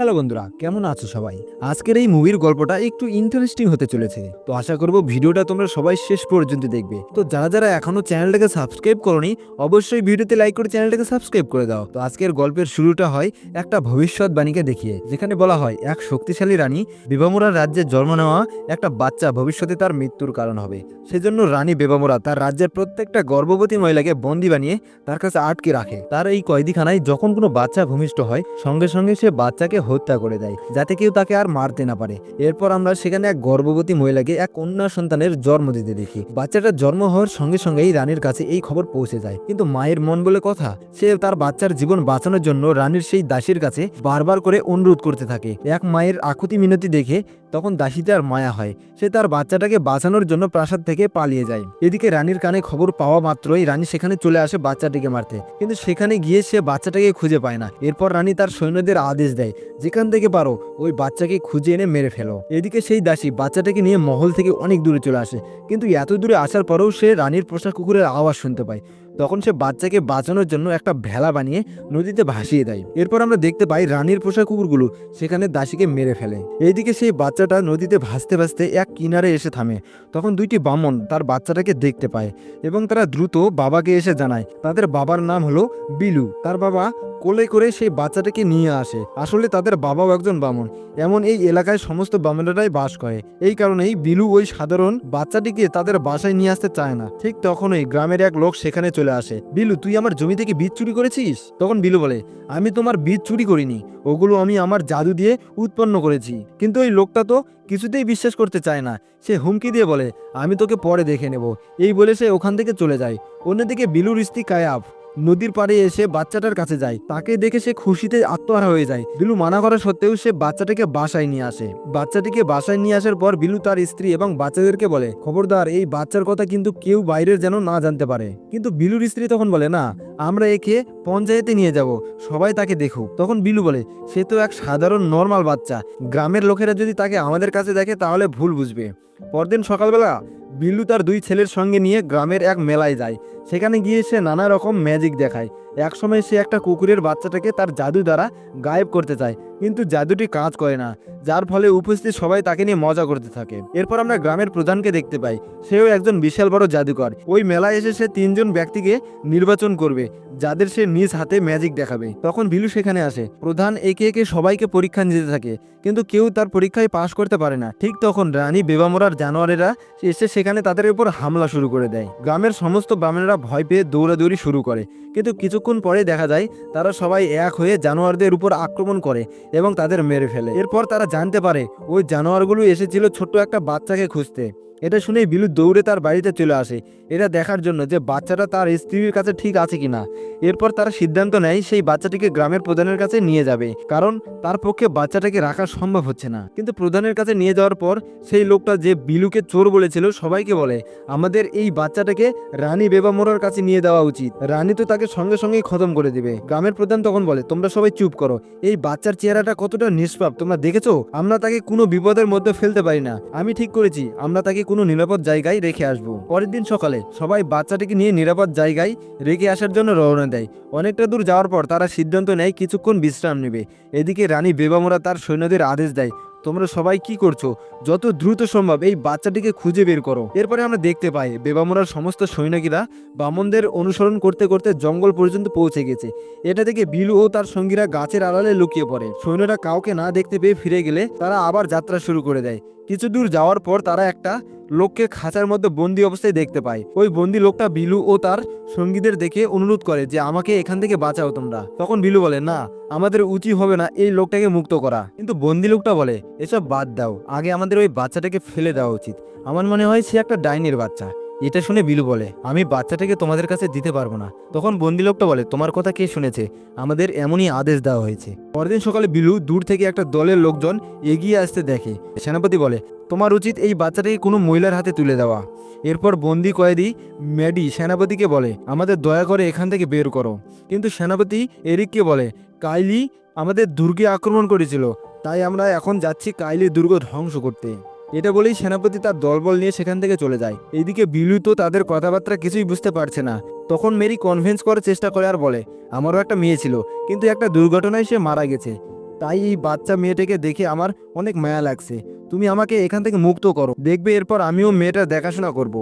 Hello বন্ধুরা, কেমন আছো সবাই? আজকের এই মুভির গল্পটা একটু ইন্টারেস্টিং হতে চলেছে। তো আশা করব ভিডিওটা তোমরা সবাই শেষ পর্যন্ত দেখবে। তো যারা যারা এখনও চ্যানেলটাকে সাবস্ক্রাইব করনি, অবশ্যই ভিডিওতে লাইক করে চ্যানেলটাকে সাবস্ক্রাইব করে দাও। তো আজকের গল্পের শুরুটা হয় একটা ভবিষ্যৎবাণীকে দেখিয়ে, যেখানে বলা হয়, এক শক্তিশালী রানী বিবামোরার রাজ্যে জন্ম নেওয়া একটা বাচ্চা ভবিষ্যতে তার মৃত্যুর কারণ হবে। সেজন্য রানী বেবামোরা তার রাজ্যের প্রত্যেকটা গর্ভবতী মহিলাকে বন্দি বানিয়ে তার কাছে আটকে রাখে। তার এই কয়েদিখানায় যখন কোনো বাচ্চা ভূমিষ্ঠ হয়, সঙ্গে সঙ্গে সে বাচ্চাকে হত্যা করে দেয়, যাতে কেউ তাকে আর মারতে না পারে। এরপর আমরা সেখানে এক গর্ভবতী মহিলাকে এক কন্যা সন্তানের জন্ম দিতে দেখি। বাচ্চাটার জন্ম হওয়ার সঙ্গে সঙ্গেই রানীর কাছে এই খবর পৌঁছে যায়। কিন্তু মায়ের মন বলে কথা, সে তার বাচ্চার জীবন বাঁচানোর জন্য রানীর সেই দাসীর কাছে বারবার করে অনুরোধ করতে থাকে। এক মায়ের আকুতি মিনতি দেখে তখন দাসীটার মায়া হয়। সে তার বাচ্চাটাকে বাঁচানোর জন্য প্রাসাদ থেকে পালিয়ে যায়। এদিকে রানীর কানে খবর পাওয়া মাত্রই রানী সেখানে চলে আসে বাচ্চাটিকে মারতে। কিন্তু সেখানে গিয়ে সে বাচ্চাটাকে খুঁজে পায় না। এরপর রানী তার সৈন্যদের আদেশ দেয়, যেখান থেকে পারো, ওই বাচ্চাকে খুঁজে এনে মেরে ফেলো। এদিকে সেই দাসী বাচ্চাটাকে নিয়ে মহল থেকে অনেক দূরে চলে আসে। কিন্তু এত দূরে আসার পরেও সে রানীর পোষা কুকুরের আওয়াজ শুনতে পায়। তখন সে বাচ্চাকে বাঁচানোর জন্য একটা ভেলা বানিয়ে নদীতে ভাসিয়ে দেয়। এরপর আমরা দেখতে পাই রানীর পোষা কুকুরগুলো সেখানে দাসীকে মেরে ফেলে। এইদিকে সেই বাচ্চাটা নদীতে ভাসতে ভাসতে এক কিনারে এসে থামে। তখন দুইটি বামন তার বাচ্চাটাকে দেখতে পায় এবং তারা দ্রুত বাবাকে এসে জানায়, তাদের বাবার নাম হলো বিলু। তার বাবা কোলে করে সেই বাচ্চাটাকে নিয়ে আসে। আসলে তাদের বাবাও একজন বামন। এমন এই এলাকায় সমস্ত বামনেরাই বাস করে। এই কারণেই বিলু ওই সাধারণ বাচ্চাটিকে তাদের বাসায় নিয়ে আসতে চায় না। ঠিক তখনই গ্রামের এক লোক সেখানে চলে আসে। বিলু তুই আমার জমি থেকে বীজ চুরি করেছিস? তখন বিলু বলে, আমি তোমার বীজ চুরি করিনি, ওগুলো আমি আমার জাদু দিয়ে উৎপন্ন করেছি। কিন্তু ওই লোকটা তো কিছুতেই বিশ্বাস করতে চায় না। সে হুমকি দিয়ে বলে, আমি তোকে পরে দেখে নেব। এই বলে সে ওখান থেকে চলে যায়। অন্যদিকে বিলুর স্ত্রী কায়াব। নদীর পাড়ে এসে বাচ্চাটার কাছে যায়। তাকে দেখে সে খুশিতে আত্মহারা হয়ে যায়। বিলু মানা করা সত্ত্বেও সে বাচ্চাটাকে বাসায় নিয়ে আসে। বাচ্চাটিকে বাসায় নিয়ে আসার পর বিলু তার স্ত্রী এবং বাচ্চাদেরকে বলে, খবরদার, এই বাচ্চার কথা কিন্তু কেউ বাইরের যেন না জানতে পারে। কিন্তু বিলুর স্ত্রী তখন বলে, না, আমরা একে পঞ্চায়েতে নিয়ে যাব। সবাই তাকে দেখুক। তখন বিলু বলে, সে তো এক সাধারণ, নর্মাল বাচ্চা। গ্রামের লোকেরা যদি তাকে আমাদের কাছে দেখে তাহলে ভুল বুঝবে। পরদিন সকালবেলা বিল্লু তার দুই ছেলের সঙ্গে নিয়ে গ্রামের এক মেলায় যায়। সেখানে গিয়ে সে নানা রকম ম্যাজিক দেখায়। একসময় সে একটা কুকুরের বাচ্চাটাকে তার জাদু দ্বারা গায়েব করতে চায়, কিন্তু জাদুটি কাজ করে না। যার ফলে উপস্থিত সবাই তাকে নিয়ে মজা করতে থাকে। এরপর আমরা গ্রামের প্রধানকে দেখতে পাই। সেও একজন বিশাল বড় জাদুকর। ওই মেলায় এসে সে তিনজন ব্যক্তিকে নির্বাচন করবে, যাদের সে নিজ হাতে ম্যাজিক দেখাবে। তখন বিলু সেখানে আসে। প্রধান একে একে সবাইকে পরীক্ষা নিতে থাকে, কিন্তু কেউ তার পরীক্ষায় পাশ করতে পারে না। ঠিক তখন রানী বেবামরার জানোয়ারেরা এসে সেখানে তাদের উপর হামলা শুরু করে দেয়। গ্রামের সমস্ত ব্রাহ্মণেরা ভয় পেয়ে দৌড়াদৌড়ি শুরু করে। কিন্তু কিছুক্ষণ পরে দেখা যায়, তারা সবাই এক হয়ে জানোয়ারদের উপর আক্রমণ করে এবং তাদের মেরে ফেলে। এরপর তারা জানতে পারে, ওই জানোয়ারগুলো এসেছিল ছোট্ট একটা বাচ্চাকে খুঁজতে। এটা শুনেই বিলু দৌড়ে তার বাড়িতে চলে আসে। এটা দেখার জন্য যে বাচ্চাটা তার স্ত্রীর কাছে ঠিক আছে কিনা। এরপর তারা সিদ্ধান্ত নেয় সেই বাচ্চাটিকে গ্রামের প্রধানের কাছে নিয়ে যাবে। কারণ তার পক্ষে বাচ্চাটাকে রাখা সম্ভব হচ্ছে না। কিন্তু প্রধানের কাছে নিয়ে যাওয়ার পর সেই লোকটা যে বিলুকে চোর বলেছিল সবাইকে বলে, আমাদের এই বাচ্চাটাকে রানী বেবা মোড়ার কাছে নিয়ে দেওয়া উচিত। রানী তো তাকে সঙ্গে সঙ্গেই খতম করে দিবে। গ্রামের প্রধান তখন বলে, তোমরা সবাই চুপ করো। এই বাচ্চার চেহারাটা কতটা নিষ্পাপ। তোমরা দেখেছ? আমরা তাকে কোনো বিপদের মধ্যে ফেলতে পারি না। আমি ঠিক করেছি। আমরা তাকে কোনো নিরাপদ জায়গায় রেখে আসব। পরের দিন সকালে সবাই বাচ্চাটিকে নিয়ে নিরাপদ জায়গায় রেখে আসার জন্য রওনা দেয়। অনেকটা দূর যাওয়ার পর তারা সিদ্ধান্ত নেয়, কিছুক্ষণ বিশ্রাম নেবে। এদিকে রানী বেবামোরা তার সৈন্যদের আদেশ দেয় তোমরা সবাই কি করছ? যত দ্রুত সম্ভব এই বাচ্চাটিকে খুঁজে বের করো। এরপরে আমরা দেখতে পাই, বেবামোরার সমস্ত সৈনিকেরা বামনদের অনুসরণ করতে করতে জঙ্গল পর্যন্ত পৌঁছে গেছে। এটা থেকে বিলু ও তার সঙ্গীরা গাছের আড়ালে লুকিয়ে পড়ে। সৈন্যরা কাউকে না দেখতে পেয়ে ফিরে গেলে তারা আবার যাত্রা শুরু করে দেয়। কিছু দূর যাওয়ার পর তারা একটা লোককে খাঁচার মধ্যে বন্দি অবস্থায় দেখতে পায়। ওই বন্দি লোকটা বিলু ও তার সঙ্গীদের দেখে অনুরোধ করে যে, আমাকে এখান থেকে বাঁচাও তোমরা। তখন বিলু বলে, না আমাদের উচিত হবে না এই লোকটাকে মুক্ত করা। কিন্তু বন্দি লোকটা বলে, এসব বাদ দাও। আগে আমাদের ওই বাচ্চাটাকে ফেলে দেওয়া উচিত। আমার মনে হয় সে একটা ডাইনের বাচ্চা। এটা শুনে বিলু বলে, আমি বাচ্চাটাকে তোমাদের কাছে দিতে পারব না। তখন বন্দি লোকটা বলে, তোমার কথা কে শুনেছে? আমাদের এমনই আদেশ দেওয়া হয়েছে। পরদিন সকালে বিলু দূর থেকে একটা দলের লোকজন এগিয়ে আসতে দেখে। সেনাপতি বলে, তোমার উচিত এই বাচ্চাটাকে কোনো মহিলার হাতে তুলে দেওয়া। এরপর বন্দি কয়েদি ম্যাডি সেনাপতিকে বলে, আমাদের দয়া করে এখান থেকে বের করো। কিন্তু সেনাপতি এরিককে বলে, কাইলি আমাদের দুর্গে আক্রমণ করেছিল, তাই আমরা এখন যাচ্ছি কাইলি দুর্গ ধ্বংস করতে। এটা বলেই সেনাপতি তার দলবল নিয়ে সেখান থেকে চলে যায়। এদিকে বিলু তো তাদের কথাবার্তা কিছুই বুঝতে পারছে না। তখন মেরি কনভিন্স করার চেষ্টা করে আর বলে, আমারও একটা মেয়ে ছিল, কিন্তু একটা দুর্ঘটনায় সে মারা গেছে। তাই এই বাচ্চা মেয়েটাকে দেখে আমার অনেক মায়া লাগছে। তুমি আমাকে এখান থেকে মুক্ত করো। দেখবে এরপর আমিও মেয়েটা দেখাশোনা করব।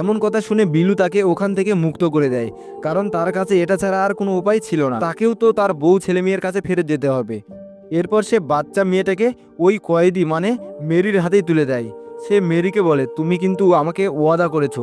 এমন কথা শুনে বিলু তাকে ওখান থেকে মুক্ত করে দেয়, কারণ তার কাছে এটা ছাড়া আর কোনো উপায় ছিল না। তাকেও তো তার বউ ছেলে মেয়ের কাছে ফেরত যেতে হবে। এরপর সে বাচ্চা মেয়েটাকে ওই কয়েদি মানে মেরির হাতেই তুলে দেয়। সে মেরিকে বলে, তুমি কিন্তু আমাকে ওয়াদা করেছ।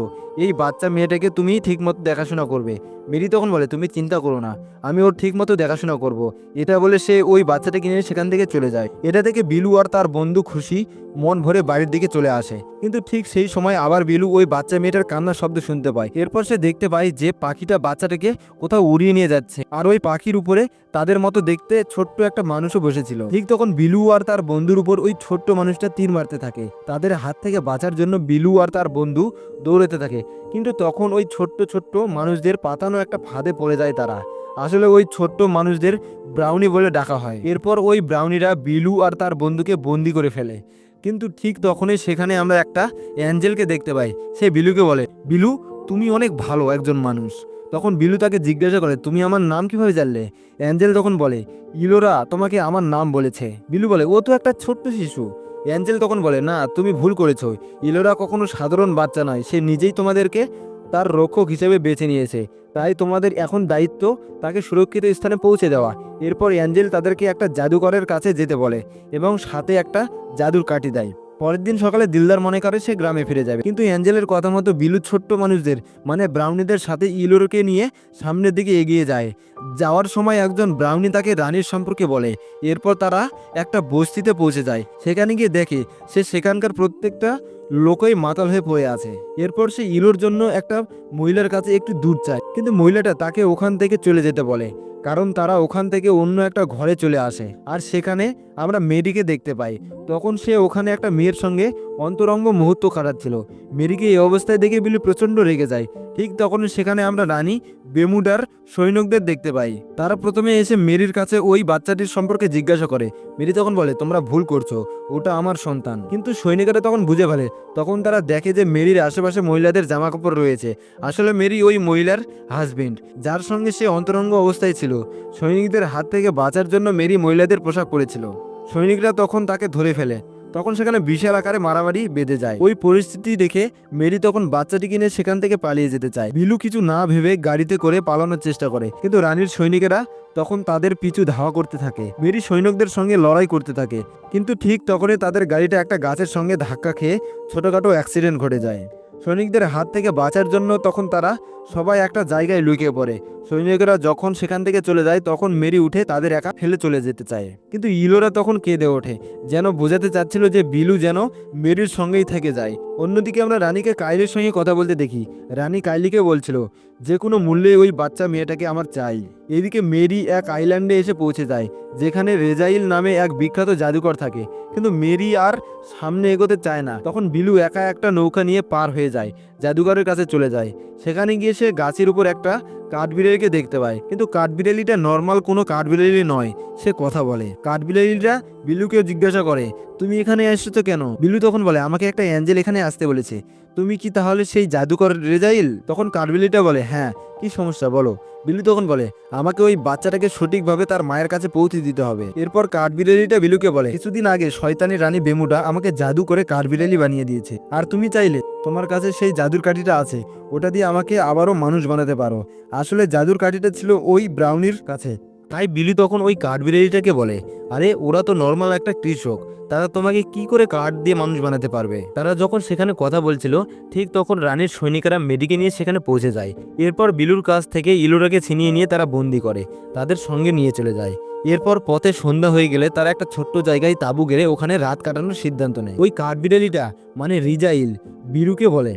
এই বাচ্চা মেয়েটাকে তুমি ঠিকমতো দেখাশোনা করবে। মেরি তখন বলে, তুমি চিন্তা করো না, আমি ওর ঠিকমতো দেখাশোনা করব। এটা বলে সে ওই বাচ্চাটাকে নিয়ে সেখান থেকে চলে যায়। এটা থেকে বিলু আর তার বন্ধু খুশি, মন ভরে বাড়ির দিকে চলে আসে। কিন্তু ঠিক সেই সময় আবার বিলু ওই বাচ্চা মেয়েটার কান্নার শব্দ শুনতে পায়। এরপর সে দেখতে পায় যে পাখিটা বাচ্চাটাকে কোথাও উড়িয়ে নিয়ে যাচ্ছে। আর ওই পাখির উপরে তাদের মতো দেখতে ছোট্ট একটা মানুষও বসেছিল। ঠিক তখন বিলু আর তার বন্ধুর উপর ওই ছোট্ট মানুষটা তীর মারতে থাকে। তাদের হাত থেকে বাঁচার জন্য বিলু আর তার বন্ধু দৌড়াতে থাকে। কিন্তু তখন ওই ছোট্ট ছোট্ট মানুষদের পাতানো একটা ফাঁদে পড়ে যায় তারা। আসলে ওই ছোট্ট মানুষদের ব্রাউনি বলে ডাকা হয়। এরপর ওই ব্রাউনিরা বিলু আর তার বন্ধুকে বন্দি করে ফেলে। কিন্তু ঠিক তখনই সেখানে আমরা একটা অ্যাঞ্জেলকে দেখতে পাই। সে বিলুকে বলে, বিলু, তুমি অনেক ভালো একজন মানুষ। তখন বিলু তাকে জিজ্ঞাসা করে, তুমি আমার নাম কীভাবে জানলে? অ্যাঞ্জেল তখন বলে, ইলোরা তোমাকে আমার নাম বলেছে। বিলু বলে, ও তো একটা ছোট্ট শিশু। অ্যাঞ্জেল তখন বলে, না, তুমি ভুল করেছ। ইলোরা কখনো সাধারণ বাচ্চা নয়, সে নিজেই তোমাদেরকে তার রক্ষক হিসেবে বেছে নিয়েছে। তাই তোমাদের এখন দায়িত্ব তাকে সুরক্ষিত স্থানে পৌঁছে দেওয়া। এরপর অ্যাঞ্জেল তাদেরকে একটা জাদুকরের কাছে যেতে বলে এবং সাথে একটা জাদুর কাটি দেয়। পরের দিন সকালে দিলদার মনে করে সে গ্রামে ফিরে যাবে। কিন্তু অ্যাঞ্জেলের কথা মতো বিলু ছোট্ট মানুষদের মানে ব্রাউনিদের সাথে ইলোরকে নিয়ে সামনের দিকে এগিয়ে যায়। যাওয়ার সময় একজন ব্রাউনি তাকে রানীর সম্পর্কে বলে। এরপর তারা একটা বস্তিতে পৌঁছে যায়। সেখানে গিয়ে দেখে সে সেখানকার প্রত্যেকটা লোকই মাতাল হয়ে পড়ে আছে। এরপর সে ইলোর জন্য একটা মহিলার কাছে একটু দূর চায় কিন্তু মহিলাটা তাকে ওখান থেকে চলে যেতে বলে। কারণ তারা ওখান থেকে অন্য একটা ঘরে চলে আসে। আর সেখানে আমরা মেরিকে দেখতে পাই। তখন সে ওখানে একটা মেয়ের সঙ্গে অন্তরঙ্গ মুহূর্ত কাটাচ্ছিল। মেরিকে এই অবস্থায় দেখে বিলু প্রচণ্ড রেগে যায়। ঠিক তখন সেখানে আমরা রানী বেমুডার সৈনিকদের দেখতে পাই। তারা প্রথমে এসে মেরির কাছে ওই বাচ্চাটির সম্পর্কে জিজ্ঞাসা করে। মেরি তখন বলে, তোমরা ভুল করছ, ওটা আমার সন্তান। কিন্তু সৈনিকেরা তখন বুঝে ফেলে। তখন তারা দেখে যে মেরির আশেপাশে মহিলাদের জামা কাপড় রয়েছে। আসলে মেরি ওই মহিলার হাজবেন্ড যার সঙ্গে সে অন্তরঙ্গ অবস্থায় ছিল। সৈনিকদের হাত থেকে বাঁচার জন্য মেরি মহিলাদের পোশাক পরেছিল। সৈনিকরা তখন তাকে ধরে ফেলে। তখন সেখানে বিশাল আকারে মারামারি বেঁধে যায়। ওই পরিস্থিতি দেখে মেরি তখন বাচ্চাটিকে নিয়ে সেখান থেকে পালিয়ে যেতে চায়। বিলু কিছু না ভেবে গাড়িতে করে পালানোর চেষ্টা করে। কিন্তু রানীর সৈনিকেরা তখন তাদের পিছু ধাওয়া করতে থাকে। মেরি সৈনিকদের সঙ্গে লড়াই করতে থাকে। কিন্তু ঠিক তখনই তাদের গাড়িটা একটা গাছের সঙ্গে ধাক্কা খেয়ে ছোটখাটো অ্যাক্সিডেন্ট ঘটে যায়। সৈনিকদের হাত থেকে বাঁচার জন্য তখন তারা সবাই একটা জায়গায় লুকিয়ে পড়ে। সৈনিকরা যখন সেখান থেকে চলে যায়, তখন মেরি উঠে তাদের একা ফেলে চলে যেতে চায়। কিন্তু ইলোরা তখন কেঁদে ওঠে, যেন বোঝাতে চাচ্ছিল যে বিলু যেন মেরির সঙ্গেই থেকে যায়। অন্যদিকে আমরা রানীকে কাইলির সঙ্গে কথা বলতে দেখি। রানী কাইলিকে বলছিল, যে কোনো মূল্যে ওই বাচ্চা মেয়েটাকে আমার চাই। এদিকে মেরি এক আইল্যান্ডে এসে পৌঁছে যায়, যেখানে রেজাইল নামে এক বিখ্যাত জাদুকর থাকে। কিন্তু মেরি আর সামনে এগোতে চায় না। তখন বিলু একা একটা নৌকা নিয়ে পার হয়ে যায়, জাদুকরের কাছে চলে যায়। সেখানে গিয়ে সে গাছের উপর একটা কাঠবিড়ালিকে দেখতে পায়। কিন্তু কাঠবিড়ালিটা নর্মাল কোনো কাঠবিড়ালি নয়, সে কথা বলে। কাঠবিড়ালিটা বিলুকে জিজ্ঞাসা করে, তুমি এখানে এসেছ কেন? বিলু তখন বলে, আমাকে একটা অ্যাঞ্জেল এখানে আসতে বলেছে। তুমি কি তাহলে সেই জাদুকর রেজাইল? তখন কাঠবিড়ালিটা বলে হ্যাঁ কি সমস্যা বলো। বিলু তখন বলে, আমাকে ওই বাচ্চাটাকে সঠিকভাবে তার মায়ের কাছে পৌঁছে দিতে হবে। এরপর কাঠবিড়ালিটা বিলুকে বলে, কিছুদিন আগে শয়তানি রানী বেমুটা আমাকে জাদু করে কাঠবিড়ালি বানিয়ে দিয়েছে। আর তুমি চাইলে তোমার কাছে সেই জাদুর কাঠিটা আছে। ওটা দিয়ে আমাকে আবারও মানুষ বানাতে পারো। আসলে জাদুর কাঠিটা ছিল ওই ব্রাউনির কাছে। তাই বিলি তখন ওই কাঠবিড়ালিটাকে বলে, আরে, ওরা তো নর্মাল একটা কৃষক, তারা তোমাকে কি করে কাঠ দিয়ে মানুষ বানাতে পারবে? তারা যখন সেখানে কথা বলছিল, ঠিক তখন রানীর সৈনিকেরা মেডিকে নিয়ে সেখানে পৌঁছে যায়। এরপর বিলুর কাছ থেকে ইলোরাকে ছিনিয়ে নিয়ে তারা বন্দি করে, তাদের সঙ্গে নিয়ে চলে যায়। এরপর পথে সন্ধ্যা হয়ে গেলে তারা একটা ছোট্ট জায়গায় তাঁবু গেড়ে ওখানে রাত কাটানোর সিদ্ধান্ত নেয়। ওই কাঠবিড়ালিটা মানে রিজাইল বিরুকে বলে,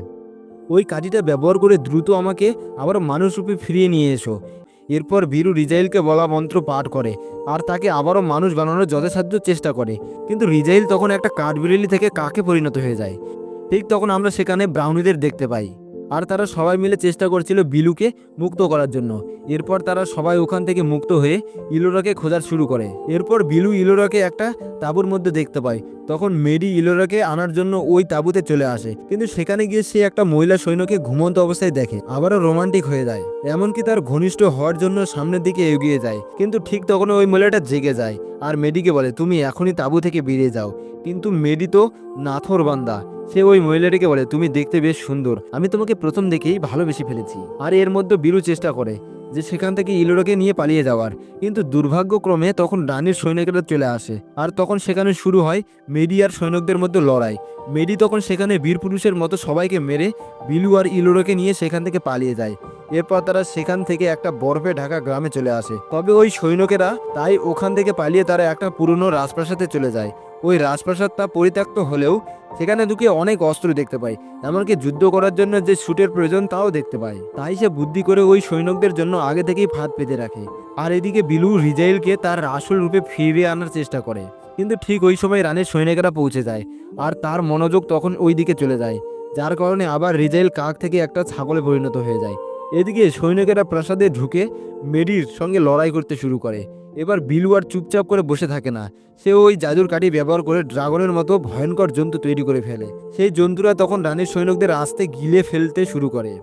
ওই কাঠিটা ব্যবহার করে দ্রুত আমাকে আবার মানুষরূপে ফিরিয়ে নিয়ে এসো। এরপর বীরু রিজাইলকে বলা মন্ত্র পাঠ করে, আর তাকে আবারও মানুষ বানানোর যথাসাধ্য চেষ্টা করে। কিন্তু রিজাইল তখন একটা কাঠবিড়ালি থেকে কাকে পরিণত হয়ে যায়? ঠিক তখন আমরা সেখানে ব্রাউনিদের দেখতে পাই। আর তারা সবাই মিলে চেষ্টা করছিল বিলুকে মুক্ত করার জন্য। এরপর তারা সবাই ওখান থেকে মুক্ত হয়ে ইলোরাকে খোঁজার শুরু করে। এরপর বিলু ইলোরাকে একটা তাঁবুর মধ্যে দেখতে পায়। তখন মেরি ইলোরাকে আনার জন্য ওই তাঁবুতে চলে আসে। কিন্তু সেখানে গিয়ে সে একটা মহিলা সৈন্যকে ঘুমন্ত অবস্থায় দেখে। আবারও রোমান্টিক হয়ে যায়। এমনকি তার ঘনিষ্ঠ হওয়ার জন্য সামনের দিকে এগিয়ে যায়। কিন্তু ঠিক তখন ওই মহিলাটা জেগে যায়। আর মেডিকে বলে, তুমি এখনই তাঁবু থেকে বেরিয়ে যাও। কিন্তু মেডি তো নাথর বান্দা সে ওই মহিলাটিকে বলে, তুমি দেখতে বেশ সুন্দর। আমি তোমাকে প্রথম দেখেই ভালোবেসে ফেলেছি। আর এর মধ্যে বীরু চেষ্টা করে যে সেখান থেকে ইলোরাকে নিয়ে পালিয়ে যাওয়ার। কিন্তু দুর্ভাগ্যক্রমে তখন রানীর সৈনিকেরা চলে আসে আর তখন সেখানে শুরু হয় মেডি আর সৈনিকদের মধ্যে লড়াই। মেডি তখন সেখানে বীর পুরুষের মতো সবাইকে মেরে বিলু আর ইলোরাকে নিয়ে সেখান থেকে পালিয়ে যায়। এরপর তারা সেখান থেকে একটা বরফে ঢাকা গ্রামে চলে আসে। তবে ওই সৈনিকেরা তাই ওখান থেকে পালিয়ে তারা একটা পুরনো রাজপ্রাসাদে চলে যায়। ওই রাজপ্রাসাদটা পরিত্যক্ত হলেও সেখানে ঢুকে অনেক অস্ত্র দেখতে পায় এমনকি যুদ্ধ করার জন্য যে শুটের প্রয়োজন তাও দেখতে পায় তাই সে বুদ্ধি করে ওই সৈনিকদের জন্য আগে থেকেই ফাঁদ পেতে রাখে। আর এদিকে বিলু রিজাইলকে তার আসল রূপে ফিরিয়ে আনার চেষ্টা করে। কিন্তু ঠিক ওই সময় রানের সৈনিকেরা পৌঁছে যায়, আর তার মনোযোগ তখন ওই দিকে চলে যায়, যার কারণে আবার রিজাইল কাক থেকে একটা ছাগলে পরিণত হয়ে যায়। এদিকে সৈনিকেরা প্রাসাদে ঢুকে মেডির সঙ্গে লড়াই করতে শুরু করে। এবার বিলু আর চুপচাপ করে বসে থাকে না। সে ওই জাদুর কাঠি ব্যবহার করে ড্রাগনের মতো ভয়ঙ্কর জন্তু তৈরি করে ফেলে। সেই জন্তুরা তখন রানীর সৈনিকদের আস্তে গিলে ফেলতে শুরু করে।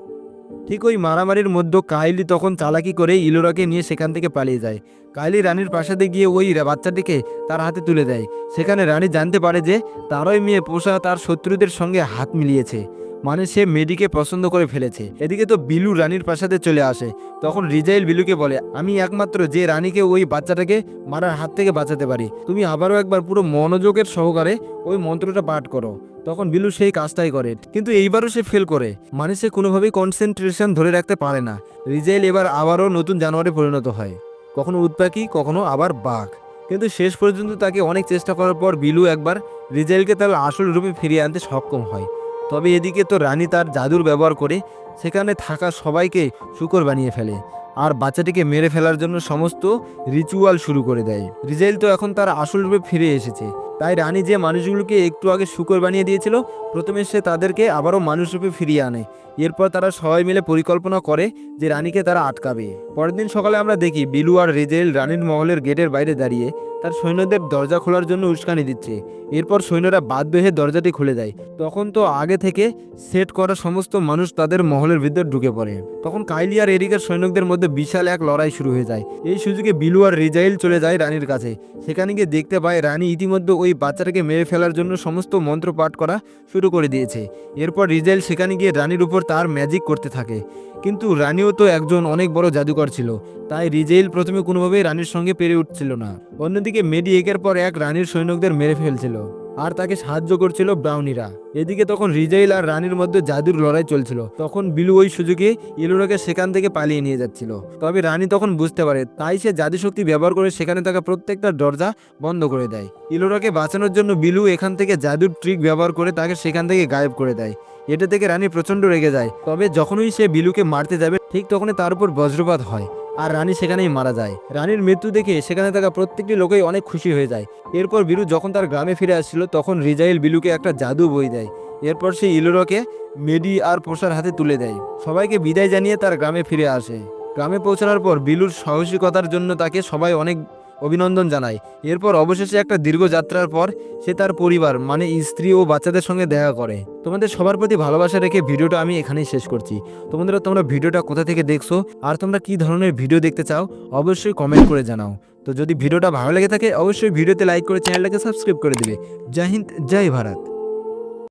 ঠিক ওই মারামারির মধ্যে কাইলি তখন চালাকি করে ইলোরাকে নিয়ে সেখান থেকে পালিয়ে যায়। কাইলি রানীর প্রাসাদে গিয়ে ওই বাচ্চাটিকে তার হাতে তুলে দেয়। সেখানে রানী জানতে পারে যে তারই মেয়ে পোষা তার শত্রুদের সঙ্গে হাত মিলিয়েছে। মানে সে মেডিকে পছন্দ করে ফেলেছে। এদিকে তো বিলু রানীর প্রাসাদে চলে আসে। তখন রিজাইল বিলুকে বলে, আমি একমাত্র যে রানীকে ওই বাচ্চাটাকে মারার হাত থেকে বাঁচাতে পারি। তুমি আবারও একবার পুরো মনোযোগের সহকারে ওই মন্ত্রটা পাঠ করো। তখন বিলু সেই কাজটাই করে, কিন্তু এইবারও সে ফেল করে। মানে সে কোনোভাবেই কনসেন্ট্রেশন ধরে রাখতে পারে না। রিজাইল এবার আবারও নতুন জানোয়ারে পরিণত হয়। কখনো উৎপাকি কখনো আবার বাঘ। কিন্তু শেষ পর্যন্ত তাকে অনেক চেষ্টা করার পর বিলু একবার রিজাইলকে তার আসল রূপে ফিরিয়ে আনতে সক্ষম হয়। তবে এদিকে তো রানী তার জাদুর ব্যবহার করে সেখানে থাকা সবাইকে শুকর বানিয়ে ফেলে আর বাচ্চাটিকে মেরে ফেলার জন্য সমস্ত রিচুয়াল শুরু করে দেয়। রিজাইল তো এখন তার আসল রূপে ফিরে এসেছে। তাই রানী যে মানুষগুলোকে একটু আগে শুকর বানিয়ে দিয়েছিল, প্রথমে সে তাদেরকে আবারও মানুষরূপে ফিরিয়ে আনে। এরপর তারা সবাই মিলে পরিকল্পনা করে যে রানীকে তারা আটকাবে। পরের দিন সকালে আমরা দেখি বিলু আর রিজেল রানীর মহলের গেটের বাইরে দাঁড়িয়ে তার সৈন্যদের দরজা খোলার জন্য উস্কানি দিচ্ছে। এরপর সৈন্যরা বাধ্য হয়ে দরজাটি খুলে দেয়। তখন তো আগে থেকে সেট করা সমস্ত মানুষ তাদের মহলের ভিতর ঢুকে পড়ে। তখন কাইলি আর এরিকের সৈনিকদের মধ্যে বিশাল এক লড়াই শুরু হয়ে যায়। এই সুযোগে বিলু আর রিজাইল চলে যায় রানীর কাছে। সেখানে গিয়ে দেখতে পায় রানী ইতিমধ্যে ওই বাচ্চাটাকে মেরে ফেলার জন্য সমস্ত মন্ত্র পাঠ করা শুরু করে দিয়েছে। এরপর রিজাইল সেখানে গিয়ে রানীর উপর তার ম্যাজিক করতে থাকে। কিন্তু রানীও তো একজন অনেক বড় জাদুকর ছিল, তাই রিজেইল প্রথমে কোনোভাবেই রানীর সঙ্গে পেরে উঠছিল না। অন্যদিকে মেডি একের পর এক রানীর সৈনিকদের মেরে ফেলছিল। আর তাকে সাহায্য করছিল ব্রাউনিরা। এদিকে তখন রিজাইল আর রানীর মধ্যে জাদুর লড়াই চলছিল। তখন বিলু ওই সুযোগে ইলোরাকে সেখান থেকে পালিয়ে নিয়ে যাচ্ছিল। তবে রানী তখন বুঝতে পারে, তাই সে জাদুশক্তি ব্যবহার করে সেখানে থাকা প্রত্যেকটা দরজা বন্ধ করে দেয়। ইলোরাকে বাঁচানোর জন্য বিলু এখান থেকে জাদুর ট্রিক ব্যবহার করে তাকে সেখান থেকে গায়েব করে দেয়। এটা থেকে রানী প্রচণ্ড রেগে যায়। তবে যখনই সে বিলুকে মারতে যাবে, ঠিক তখনই তার উপর বজ্রপাত হয়। আর রানী সেখানেই মারা যায়। রানীর মৃত্যু দেখে সেখানে থাকা প্রত্যেকটি লোকেই অনেক খুশি হয়ে যায়। এরপর বিলু যখন তার গ্রামে ফিরে আসছিল, তখন রিজাইল বিলুকে একটা জাদু বই দেয়। এরপর সে ইলোরকে মেডি আর পোষার হাতে তুলে দেয়। সবাইকে বিদায় জানিয়ে তার গ্রামে ফিরে আসে। গ্রামে পৌঁছানোর পর বিলুর সাহসিকতার জন্য তাকে সবাই অনেক অভিনন্দন জানায় এরপর অবশেষে একটা দীর্ঘ যাত্রার পর সে তার পরিবার মানে স্ত্রী ও বাচ্চাদের সঙ্গে দেখা করে। তোমাদের সবার প্রতি ভালোবাসা রেখে ভিডিওটা আমি এখানেই শেষ করছি। তোমাদের, তোমরা ভিডিওটা কোথা থেকে দেখছ আর তোমরা কি ধরনের ভিডিও দেখতে চাও, অবশ্যই কমেন্ট করে জানাও। তো যদি ভিডিওটা ভালো লেগে থাকে, অবশ্যই ভিডিওতে লাইক করে চ্যানেলটাকে সাবস্ক্রাইব করে দেবে। জয় হিন্দ, জয় ভারত।